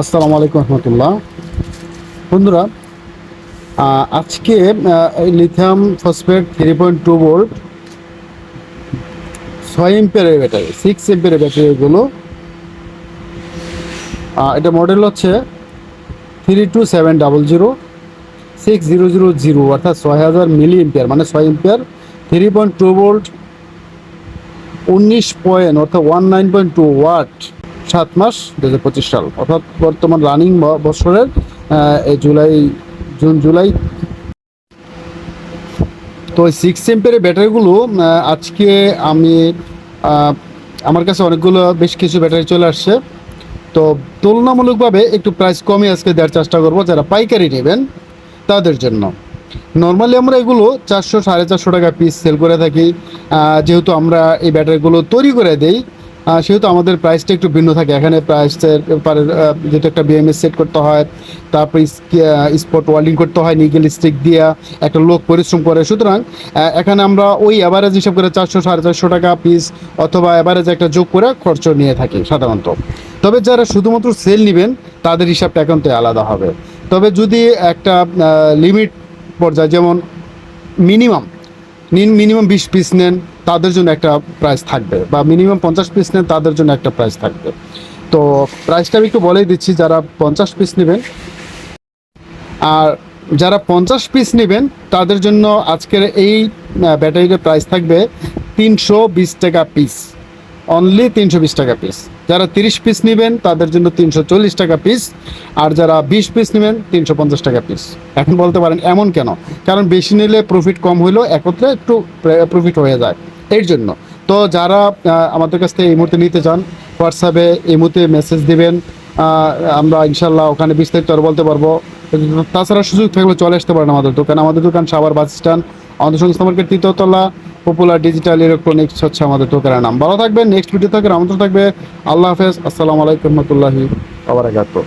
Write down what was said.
আসসালামু আলাইকুম রহমতুল্লাহ। বন্ধুরা আজকে lithium phosphate three point two volt ছয় এম্পিয়ারের ব্যাটারি সিক্স এম্পিয়ারের ব্যাটারিগুলো এটা মডেল হচ্ছে three two seven double zero six zero zero zero অর্থাৎ ছয় হাজার মিলি এম্পিয়ার মানে ছয় ampere three point two volt উনিশ পয়েন্ট অর্থাৎ one nine point two watt সাত মাস দু হাজার পঁচিশ সাল। অর্থাৎ বর্তমান রানিং বছরের এই জুলাই, জুন, জুলাই। তো ওই সিক্স এম্পের ব্যাটারিগুলো আজকে আমি আমার কাছে অনেকগুলো বেশ কিছু ব্যাটারি চলে আসছে। তো তুলনামূলকভাবে একটু প্রাইস কমে আজকে দেওয়ার চেষ্টা করব যারা পাইকারি নেবেন তাদের জন্য। নর্মালি আমরা এগুলো চারশো সাড়ে চারশো টাকা পিস সেল করে থাকি। যেহেতু আমরা এই ব্যাটারিগুলো তৈরি করে দেই সেহেতু আমাদের প্রাইসটা একটু ভিন্ন থাকে। এখানে প্রাইসের আহ, যেহেতু একটা বিএমএস সেট করতে হয় তারপরে স্পট ওয়ার্ল্ডিং করতে হয় নিগেল স্টিক দিয়া একটা লোক পরিশ্রম করে। সুতরাং এখানে আমরা ওই অ্যাভারেজ হিসাব করে চারশো সাড়ে চারশো টাকা পিস অথবা অ্যাভারেজ একটা যোগ করে খরচ নিয়ে থাকি সাধারণত। তবে যারা শুধুমাত্র সেল নেবেন তাদের হিসাবটা একান্তই আলাদা হবে। তবে যদি একটা লিমিট পর্যায়ে যেমন মিনিমাম মিনিমাম বিশ পিস নেন তাদের জন্য একটা প্রাইস থাকবে। বা মিনিমাম পঞ্চাশ পিস নেন তাদের জন্য একটা প্রাইস থাকবে। তো প্রাইসটা আমি একটু বলেই দিচ্ছি যারা পঞ্চাশ পিস নেবেন আর যারা পঞ্চাশ পিস নেবেন তাদের জন্য আজকের এই আহ, ব্যাটারিটার প্রাইস থাকবে তিনশো বিশ টাকা পিস অনলি তিনশো বিশ টাকা পিস যারা তিরিশ পিস নেবেন, তাদের জন্য তিনশো চল্লিশ টাকা পিস আর যারা বিশ পিস নেবেন, তিনশো পঞ্চাশ টাকা পিস এখন বলতে পারেন এমন কেন? কারণ বেশি নিলে প্রফিট কম হলেও একত্রে একটু প্রফিট হয়ে যায়। এর জন্য। তো যারা আমাদের কাছ থেকে এই মুহূর্তে নিতে চান হোয়াটসঅ্যাপে এই মুহূর্তে মেসেজ দিবেন। আমরা ইনশাল্লাহ ওখানে বিস্তারিত আরও বলতে পারব। তাছাড়া সুযোগ থাকলে চলে আসতে পারেন আমাদের দোকান। আমাদের দোকান সাবার বাস স্ট্যান্ড আমাদের সংস্থা মার্কেট তৃতীয়তলা পপুলার ডিজিটাল ইলেকট্রনিক্স হচ্ছে আমাদের দোকানের নাম। ভালো থাকবেন নেক্সট ভিডিও থাকবে আমন্ত্রণ থাকবে। আল্লাহ হাফেজ, আসসালামু আলাইকুম রহমতুল্লাহি আবরাকাতুহ